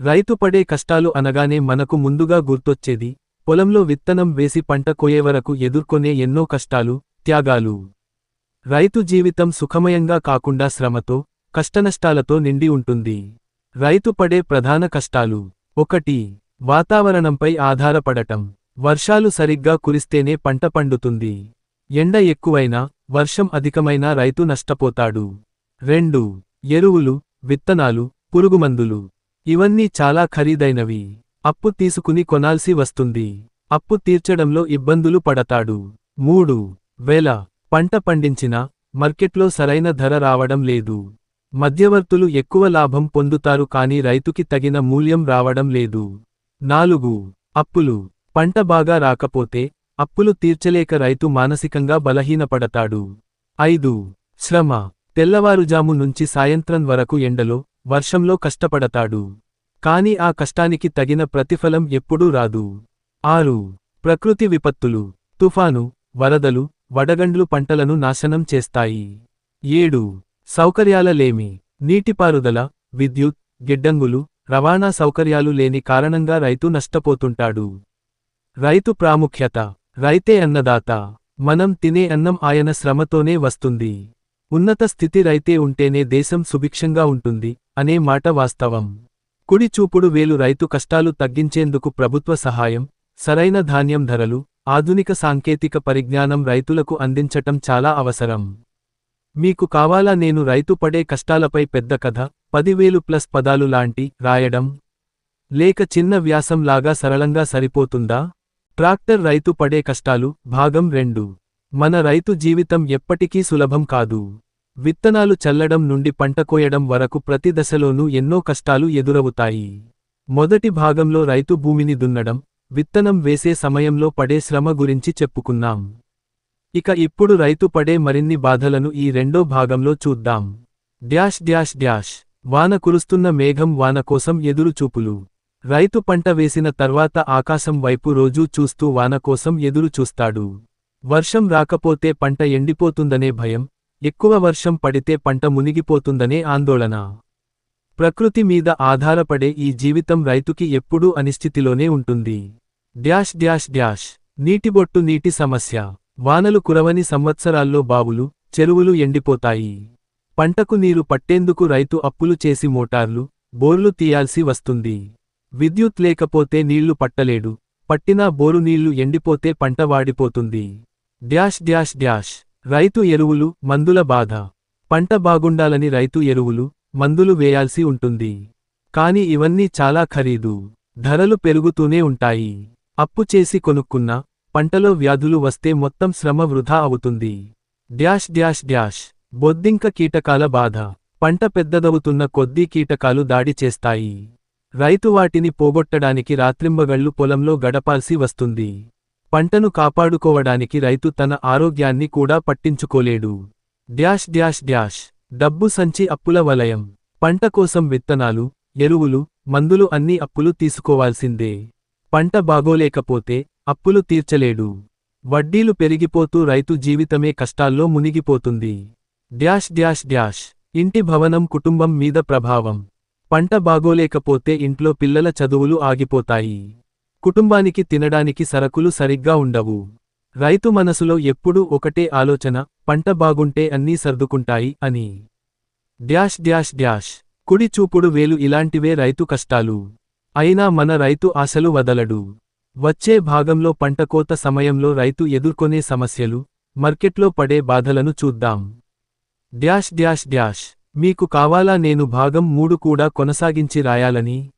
రైతు పడే కష్టాలు అనగానే మనకు ముందుగా గుర్తొచ్చేది పొలంలో విత్తనం వేసి పంట కోయే వరకు ఎదుర్కొనే ఎన్నో కష్టాలు త్యాగాలు. రైతు జీవితం సుఖమయంగా కాకుండా శ్రమతో కష్టనష్టాలతో నిండి ఉంటుంది. రైతు పడే ప్రధాన కష్టాలు. ఒకటి వాతావరణంపై ఆధారపడటం. వర్షాలు సరిగ్గా కురిస్తేనే పంట పండుతుంది. ఎండ ఎక్కువైనా వర్షం అధికమైనా రైతు నష్టపోతాడు. రెండు ఎరువులు విత్తనాలు పురుగుమందులు. ఇవన్నీ చాలా ఖరీదైనవి. అప్పు తీసుకుని కొనాల్సి వస్తుంది. అప్పు తీర్చడంలో ఇబ్బందులు పడతాడు. మూడు. వేల పంట పండించినా మార్కెట్లో సరైన ధర రావడం లేదు. మధ్యవర్తులు ఎక్కువ లాభం పొందుతారు కానీ రైతుకి తగిన మూల్యం రావడం లేదు. నాలుగు. అప్పులు. పంట బాగా రాకపోతే అప్పులు తీర్చలేక రైతు మానసికంగా బలహీనపడతాడు. ఐదు. శ్రమ. తెల్లవారుజాము నుంచి సాయంత్రం వరకు ఎండలో వర్షంలో కష్టపడతాడు. కాని ఆ కష్టానికి తగిన ప్రతిఫలం ఎప్పుడూ రాదు. ఆరు. ప్రకృతి విపత్తులు తుఫాను వరదలు వడగండ్లు పంటలను నాశనం చేస్తాయి. ఏడు. సౌకర్యాల లేమి నీటిపారుదల విద్యుత్ గిడ్డంగులు రవాణా సౌకర్యాలు లేని కారణంగా రైతు నష్టపోతుంటాడు. రైతు ప్రాముఖ్యత రైతే అన్నదాత మనం తినే అన్నం ఆయన శ్రమతోనే వస్తుంది. ఉన్నత స్థితి రైతే ఉంటేనే దేశం సుభిక్షంగా ఉంటుంది అనే మాట వాస్తవం. కుడి చూపుడు వేలు రైతు కష్టాలు తగ్గించేందుకు ప్రభుత్వ సహాయం సరైన ధాన్యం ధరలు ఆధునిక సాంకేతిక పరిజ్ఞానం రైతులకు అందించటం చాలా అవసరం. మీకు కావాలా నేను రైతు పడే కష్టాలపై పెద్ద కథ పదివేలు ప్లస్ పదాలు లాంటి రాయడం? లేక చిన్న వ్యాసం లాగా సరళంగా సరిపోతుందా? ట్రాక్టర్ రైతు పడే కష్టాలు భాగం రెండు. మన రైతు జీవితం ఎప్పటికీ సులభం కాదు. విత్తనాలు చల్లడం నుండి పంట కోయడం వరకు ప్రతి దశలోనూ ఎన్నో కష్టాలు ఎదురవుతాయి. మొదటి భాగంలో రైతు భూమిని దున్నడం విత్తనం వేసే సమయంలో పడే శ్రమ గురించి చెప్పుకున్నాం. ఇక ఇప్పుడు రైతు పడే మరిన్ని బాధలను ఈ రెండో భాగంలో చూద్దాం. డ్యాష్ డ్యాష్ డ్యాష్ వాన కురుస్తున్న మేఘం వాన కోసం ఎదురుచూపులు రైతు పంట వేసిన తర్వాత ఆకాశం వైపు రోజూ చూస్తూ వాన కోసం ఎదురు చూస్తాడు. వర్షం రాకపోతే పంట ఎండిపోతుందనే భయం ఎక్కువ వర్షం పడితే పంట మునిగిపోతుందనే ఆందోళన. ప్రకృతి మీద ఆధారపడే ఈ జీవితం రైతుకి ఎప్పుడూ అనిశ్చితిలోనే ఉంటుంది. డ్యాష్ డ్యాష్ డ్యాష్ నీటిబొట్టు నీటి సమస్య వానలు కురవని సంవత్సరాల్లో బావులు చెరువులు ఎండిపోతాయి. పంటకు నీరు పట్టేందుకు రైతు అప్పులు చేసి మోటార్లు బోర్లు తీయాల్సి వస్తుంది. విద్యుత్ లేకపోతే నీళ్ళు పట్టలేడు పట్టినా బోరు నీళ్ళు ఎండిపోతే పంట వాడిపోతుంది. Dash dash dash. రైతు ఎరువులు మందుల బాధ. పంట బాగుండాలని రైతు ఎరువులు మందులు వేయాల్సి ఉంటుంది. కాని ఇవన్నీ చాలా ఖరీదు. ధరలు పెరుగుతూనే ఉంటాయి. అప్పు చేసి కొనుక్కున్న పంటలో వ్యాధులు వస్తే మొత్తం శ్రమ వృధా అవుతుంది. Dash dash dash. బొద్దింక కీటకాల బాధ. పంట పెద్దదవుతున్న కొద్దీ కీటకాలు దాడి చేస్తాయి. రైతు వాటిని పోగొట్టడానికి రాత్రింబగళ్ళు పొలంలో గడపాల్సి వస్తుంది. పంటను కాపాడుకోవడానికి రైతు తన ఆరోగ్యాన్ని కూడా పట్టించుకోలేడు. Dash dash dash. డబ్బు సంచి అప్పుల వలయం. పంట కోసం విత్తనాలు ఎరువులు మందులు అన్ని అప్పులు తీసుకోవాల్సిందే. పంట బాగోలేకపోతే అప్పులు తీర్చలేడు. వడ్డీలు పెరిగిపోతూ రైతు జీవితమే కష్టాల్లో మునిగిపోతుంది. Dash dash dash. ఇంటి భవనం కుటుంబం మీద ప్రభావం. పంట బాగోలేకపోతే ఇంట్లో పిల్లల చదువులు ఆగిపోతాయి. కుటుంబానికి తినడానికి సరకులు సరిగ్గా ఉండవు. రైతు మనసులో ఎప్పుడూ ఒకటే ఆలోచన పంట బాగుంటే అన్నీ సర్దుకుంటాయి అని. Dash dash dash. కుడి చూపుడు వేలు ఇలాంటివే రైతు కష్టాలు. అయినా మన రైతు ఆశలు వదలడు. వచ్చే భాగంలో పంటకోత సమయంలో రైతు ఎదుర్కొనే సమస్యలు మార్కెట్లో పడే బాధలను చూద్దాం. Dash dash dash. మీకు కావాలా నేను భాగం మూడు కూడా కొనసాగించి రాయాలని?